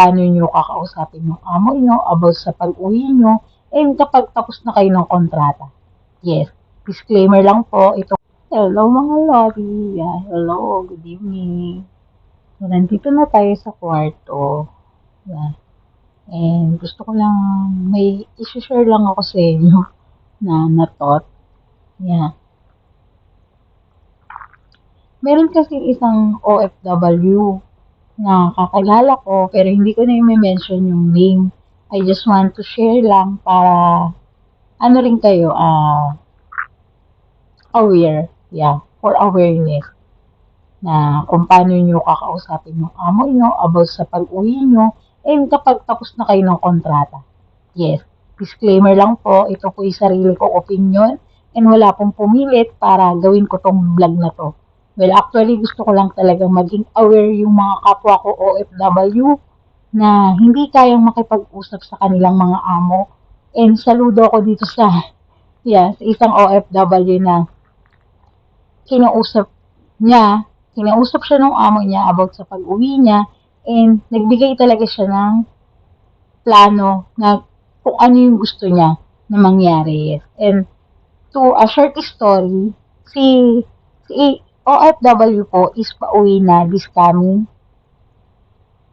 paano nyo kakausapin yung amo nyo about sa pag-uwi nyo and kapag tapos na kayo ng kontrata. Yes, disclaimer lang po, ito. Hello mga lobby, yeah, hello, good evening. So, nandito na tayo sa kwarto. Yeah. And gusto ko lang, may isi-share lang ako sa inyo na na-thought. Yeah. Meron kasi isang OFW na kakilala ko pero hindi ko na i-mention yung name. I just want to share lang para ano rin kayo, ah, aware. Yeah, for awareness na kung paano nyo kakausapin yung amo nyo about sa pag-uwi nyo and kapag tapos na kayo ng kontrata. Yes, disclaimer lang po, ito po yung sarili ko opinion and wala pong pumilit para gawin ko tong vlog na to. Well, actually, gusto ko lang talaga maging aware yung mga kapwa ko OFW na hindi kayang makipag-usap sa kanilang mga amo. And saludo ako dito sa, yeah, sa isang OFW na kinausap niya, kinausap siya ng amo niya about sa pag-uwi niya and nagbigay talaga siya ng plano na kung ano yung gusto niya na mangyari. And to a short story, si, si OFW po is pauwi na this coming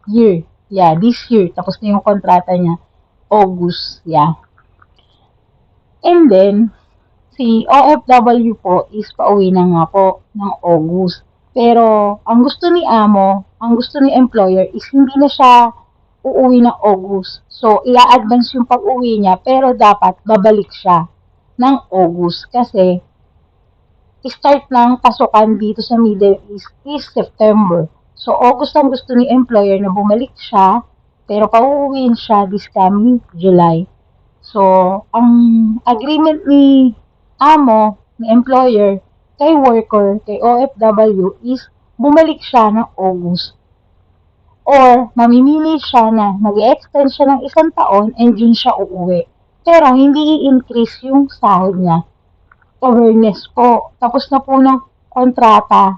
year. Yeah, this year. Tapos na yung kontrata niya. August. Yeah. And then, si OFW po is pauwi na nga po ng August. Pero, ang gusto ni Amo, ang gusto ni employer is hindi na siya uuwi ng August. So, i-advance yung pag-uwi niya, pero dapat babalik siya ng August kasi start ng pasukan dito sa Middle East is September. So, August ang gusto ni employer na bumalik siya, pero pauuwiin siya this coming July. So, ang agreement ni amo, ni employer, kay worker, kay OFW is bumalik siya ng August. Or, mamimili siya na mag-extend siya ng isang taon and yun siya uuwi. Pero, hindi i-increase yung sahod niya awareness po. Tapos na po ng kontrata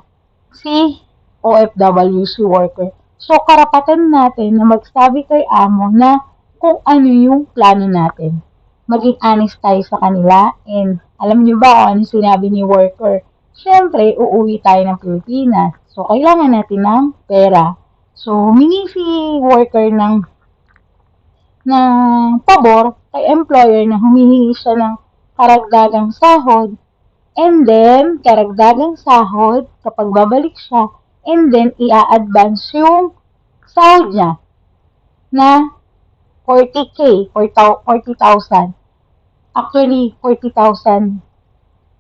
si OFW, si worker. So, karapatan natin na magsabi kay amo na kung ano yung plano natin. Maging honest tayo sa kanila and alam niyo ba kung ano sinabi ni worker? Siyempre, uuwi tayo ng Pilipinas. So, kailangan natin ng pera. So, humingi si worker ng ng pabor kay employer na humihingi siya ng karagdagang sahod, and then, karagdagang sahod kapag babalik siya, and then, i-advance yung sahod niya na 40k, 40,000. Actually, 40,000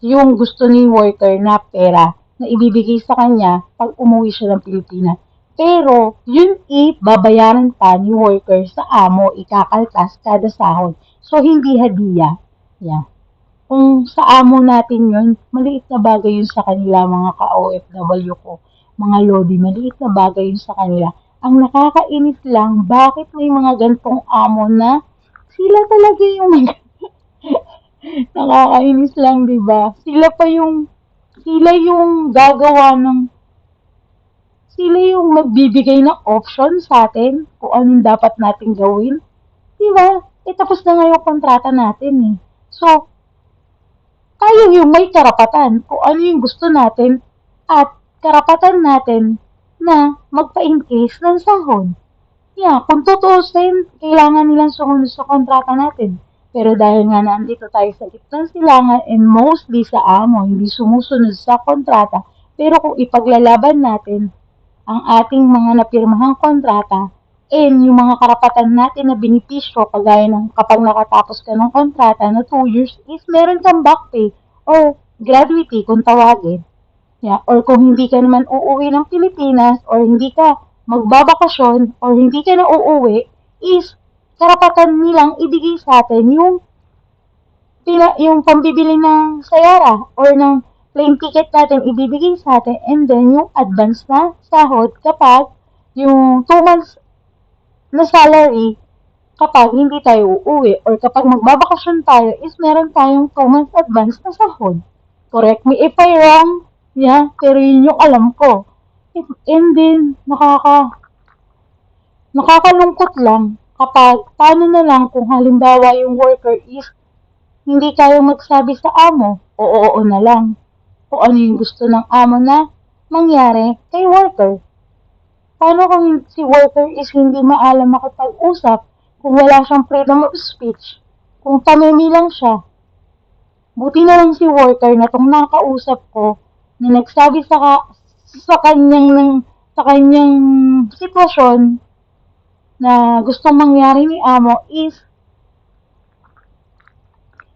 yung gusto ni worker na pera na ibibigay sa kanya pag umuwi siya ng Pilipinas. Pero, yun i-babayaran pa ni worker sa amo, ikakaltas kada sahod. So, hindi hadiya. Yeah kung sa amo natin yun, maliit na bagay yun sa kanila, mga ka-OFW ko, mga lodi, maliit na bagay yun sa kanila. Ang nakakainis lang, bakit may mga gantong amo na sila talaga yung mga nakakainis lang, di ba? Sila pa yung sila yung gagawa ng sila yung magbibigay ng option sa atin kung anong dapat natin gawin. Di ba? Eh, tapos na nga yung kontrata natin eh. So, tayo yung may karapatan kung ano yung gusto natin at karapatan natin na magpa-increase ng sahod. Yeah, kung tutuusin, kailangan nilang sumunod sa kontrata natin. Pero dahil nga nandito tayo sa gitnang silangan and mostly sa amo, hindi sumusunod sa kontrata, pero kung ipaglalaban natin ang ating mga napirmahang kontrata, and yung mga karapatan natin na binipisyo, kagaya ng kapag nakatapos ka ng kontrata na 2 years, is meron kang back pay or gratuity kung tawagin. Yeah, or kung hindi ka naman uuwi ng Pilipinas or hindi ka magbabakasyon or hindi ka na uuwi, is karapatan nilang ibigay sa atin yung pina, yung pambibili ng sayara or ng plane ticket natin ibibigay sa atin and then yung advance na sahod kapag yung 2 months na salary kapag hindi tayo uuwi or kapag magbabakasyon tayo is meron tayong 2 months advance na sahod. Correct me if I wrong, yeah, pero yun yung alam ko. And then, nakaka Nakakalungkot lang kapag paano na lang kung halimbawa yung worker is hindi kayang magsabi sa amo o oo na lang kung ano yung gusto ng amo na mangyari kay worker. Paano kung si worker is hindi maalam makipag-usap kung wala siyang freedom of speech, kung tamimi lang siya? Buti na lang si worker na tong nakausap ko na nagsabi sa ka, sa kanyang ng sa kanyang sitwasyon na gustong mangyari ni amo is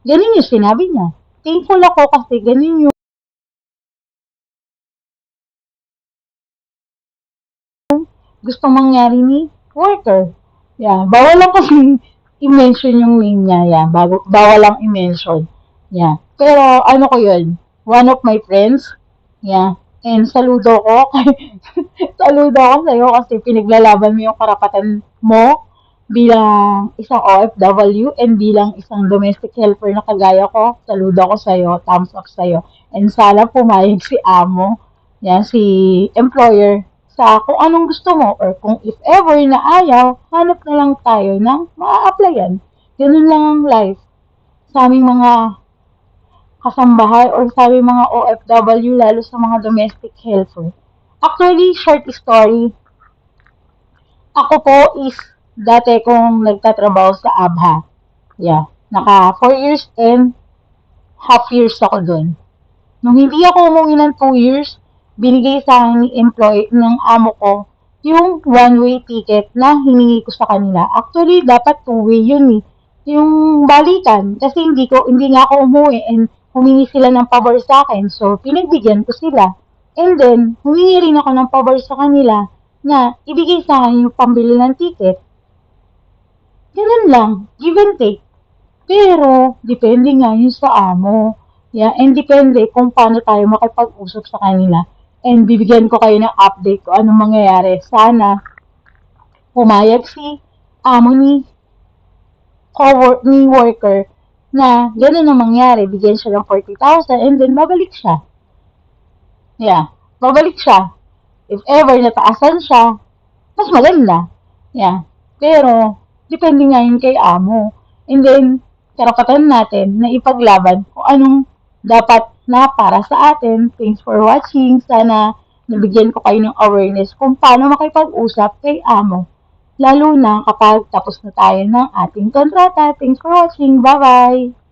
ganun yung sinabi niya. Thankful ako kasi ganun yung gustong mangyari ni worker. Yeah, bawal lang kasi i-mention yung name niya. Yeah, bago, bawal lang i-mention. Yeah. Pero ano ko yun? One of my friends. Yeah. And saludo ko. saludo ako sa'yo kasi pinaglalaban mo yung karapatan mo bilang isang OFW and bilang isang domestic helper na kagaya ko. Saludo ko sa'yo. Thumbs up sa'yo. And sana pumayag si amo, yan, si employer sa kung anong gusto mo or kung if ever na ayaw, hanap na lang tayo ng maa-applyan. Ganun lang ang life. Sa aming mga kasambahay or sa aming mga OFW, lalo sa mga domestic helper. Actually, short story, ako po is dati kong nagtatrabaho sa ABHA. Yeah. Naka 4 years and half years ako doon. Nung hindi ako umuwi ng 2 years, binigay sa akin ni employee ng amo ko yung one-way ticket na hiningi ko sa kanila. Actually, dapat two-way yun eh. Yung balikan. Kasi hindi ko, hindi nga ako umuwi and humingi sila ng pabor sa akin. So, pinagbigyan ko sila. And then, humingi rin ako ng pabor sa kanila na ibigay sa akin yung pambili ng ticket. Ganun lang. Give and take. Pero, depende nga yun sa amo. Yeah, and depende kung paano tayo makipag-usap sa kanila. And bibigyan ko kayo ng update kung anong mangyayari. Sana, pumayag si amo ni, co ni worker na gano'n ang mangyari. Bigyan siya ng 40,000 and then babalik siya. Yeah, babalik siya. If ever nataasan siya, mas maganda. Yeah. Pero, depende nga yun kay amo. And then, karapatan natin na ipaglaban kung anong dapat na para sa atin. Thanks for watching. Sana nabigyan ko kayo ng awareness kung paano makipag-usap kay amo. Lalo na kapag tapos na tayo ng ating kontrata. Thanks for watching. Bye-bye!